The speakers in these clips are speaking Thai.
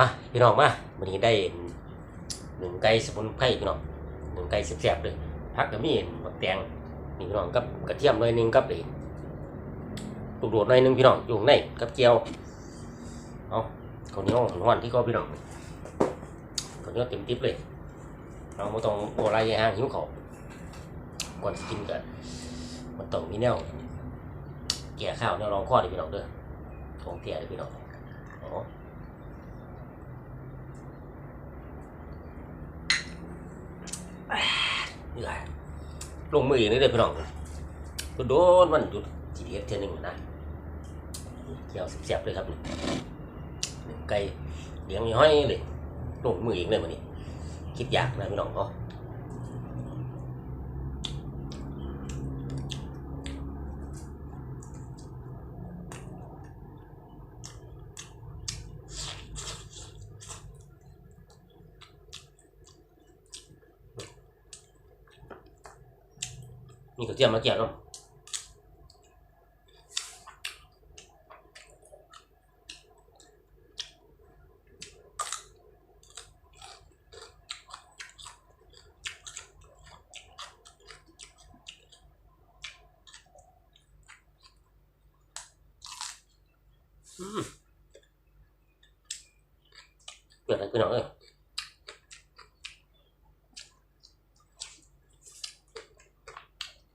มาพี่น้องมาวันนี้ได้หนึ่งไก่สมุนไพรพี่น้องหนึ่งไก่แซ่บๆเลยผักก็มีบักแตงนี่พี่น้องกับกระเทียมหน่อยหนึงกับเลยลูกโดดหน่อยหนึงพี่น้องอยู่ข้างในกับเจียวเอาข้าวเหนียวหวานที่ก็พี่น้องข้าวเหนียวเต็มติ๊บเลยเราไม่ต้องโอไรห่างหิวเขาวก่อนกินกันมันต้องมีแนวแก่ข้าวแนวรองข้อดิพี่น้องเด้อของเตี้ยด้อพี่น้องอ๋อ นี่ไง ลงมือเองนี่เลยพี่น้องก็โดนมันหยุดจีเอฟเทียหนึ่งนะเกี่ยวเสียบเลยครับนี่หนึ่งไก่เลี้ยงห้อยเลยลงมือเองเลยมันนี่คิดยากนะพี่น้องเนาะ มีกระเทียมมาเกี่ยวเนาะอืมเปิดอะไรพี่น้องเอ้ย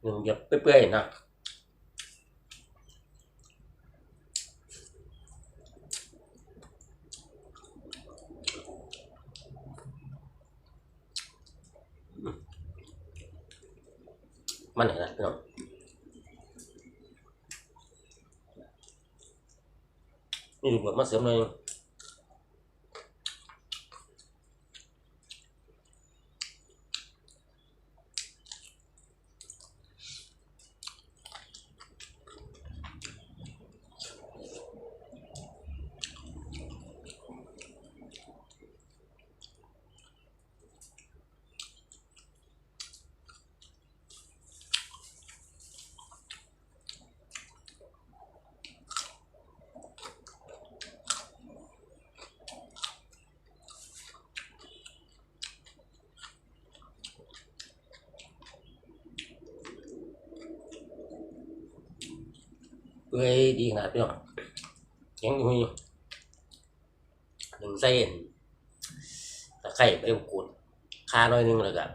หนึ่งเดียวเปื่อยๆนะอืมมันไหนนะพี่น้องนี่ดูแบบมาเสริมหน่อย ปื่อยดีขนาดพี่น้องยังอยู่หนึ่งเส้นตะไคร้ใบมะกรูดคาหน่อยหนึงแล้วก็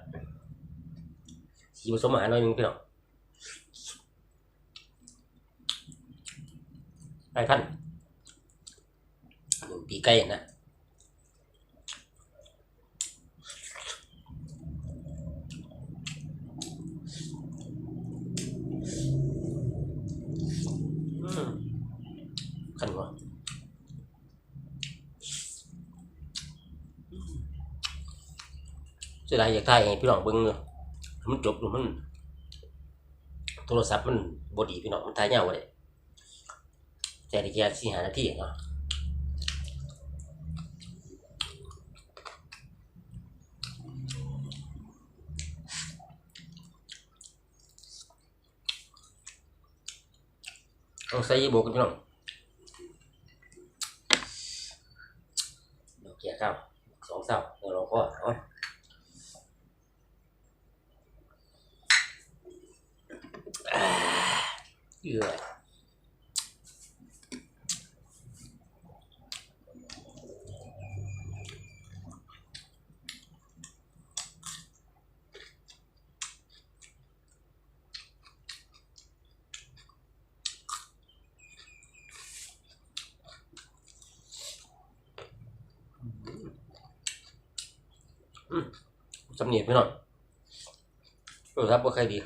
สีผสมอาหารหน่อยหนึงพี่น้องไก่พันหนึ่งปีไก่นะ อืมขันหัว เสียดายอยากถ่ายให้พี่น้องเบิ่งมันจบอยู่มัน โทรศัพท์มันบดีพี่น้องมันถ่ายยาวเลยแต่ได้แค่สี่หานาทีเนาะต้องใส่ยีโบกันพี่น้องเดี๋ยวเกี่ยข้าวสองเสาเดี๋ยวเราก็เอา เยื่อสำเนียงพี่น้องโทรศัพท์บ่ใครดี